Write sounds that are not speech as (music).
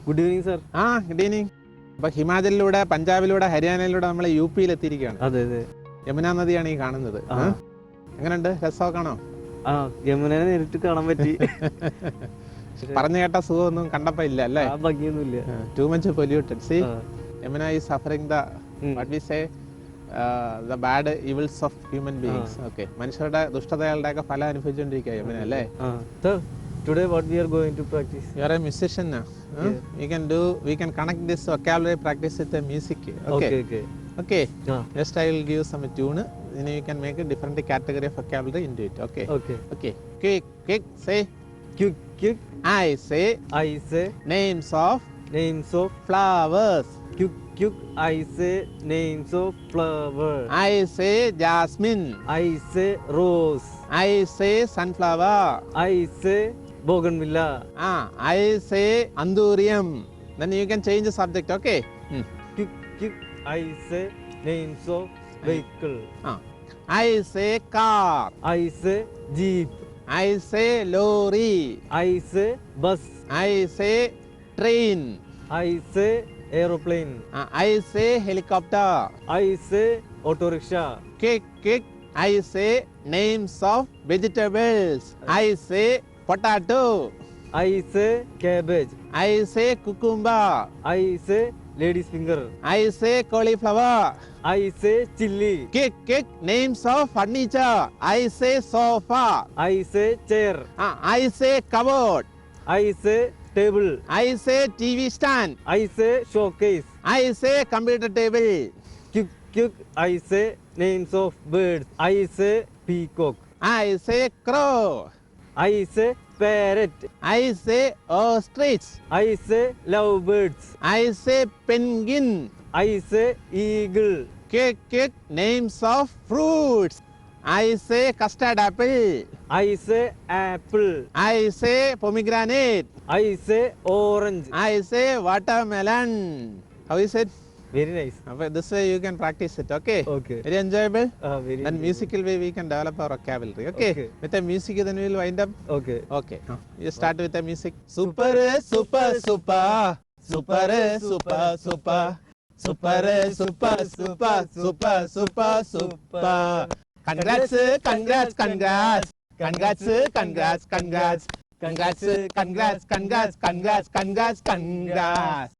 Good evening sir ah good evening അപ്പൊ ഹിമാചലിലൂടെ പഞ്ചാബിലൂടെ ഹരിയാനയിലൂടെ നമ്മൾ യു പിയിൽ എത്തിയിരിക്കുകയാണ് അതെ അതെ. യമുന നദിയാണ് ഈ കാണുന്നത്. ആ. എങ്ങനെയുണ്ട്? രസമൊക്കെയാണോ? ആ യമുനനെ നേരിട്ട് കാണാൻ പറ്റി. (laughs) പറഞ്ഞു കേട്ട സുഖമൊന്നും കണ്ടപ്പോ ഇല്ല അല്ലേ? ആ ഭംഗിയൊന്നുമില്ല. Too much polluted see ah. Yamuna ഈ suffering the um. What we say the bad evils of human beings okay മനുഷ്യരുടെ ദുഷ്ടതകളുടെ ഒക്കെ ഫലം അനുഭവിച്ചുകൊണ്ടിരിക്കുക യമുന അല്ലേ? ആ. Sir today what we are going to practice? You are a musician now huh? yeah. we can do we can connect this vocabulary practice with the music okay? Okay okay, okay. Yeah. just i will give some tune. Then you can make a different category of vocabulary into it okay? Okay. Okay. Quick quick say. Quick quick. I say i say. names of names of flowers. Quick quick. I say names of flowers. I say jasmine. I say rose. I say sunflower. I say bougainvillea ah I say anthurium then you can change the subject okay hmm. kick kick i say names of vehicle ah. i say car i say jeep i say lorry i say bus i say train i say aeroplane ah, i say helicopter i say auto rickshaw kick kick i say names of vegetables i say potato is cabbage is cucumber is ladies finger is cauliflower is chilli cake cake names of furniture is sofa is chair is cupboard is table is TV stand is showcase is computer table kick kick is names of birds is peacock is crow I say parrot. I say ostrich. I say lovebirds. I say penguin. I say eagle. Kick, kick, names of fruits. I say custard apple. I say apple. I say pomegranate. I say orange. I say watermelon. How is it? Very nice. This way you can practice it, okay? Okay. Very enjoyable. Uh, very and musical way we can develop our vocabulary, okay? okay. With the music then we will wind up. Okay. Okay. Ah. You start with the music. Super, super, super. Super, super, super. Super, super, super, super, super, super. Congrats, congrats, congrats. Congrats, congrats, congrats. Congrats, congrats, congrats, congrats, congrats, congrats.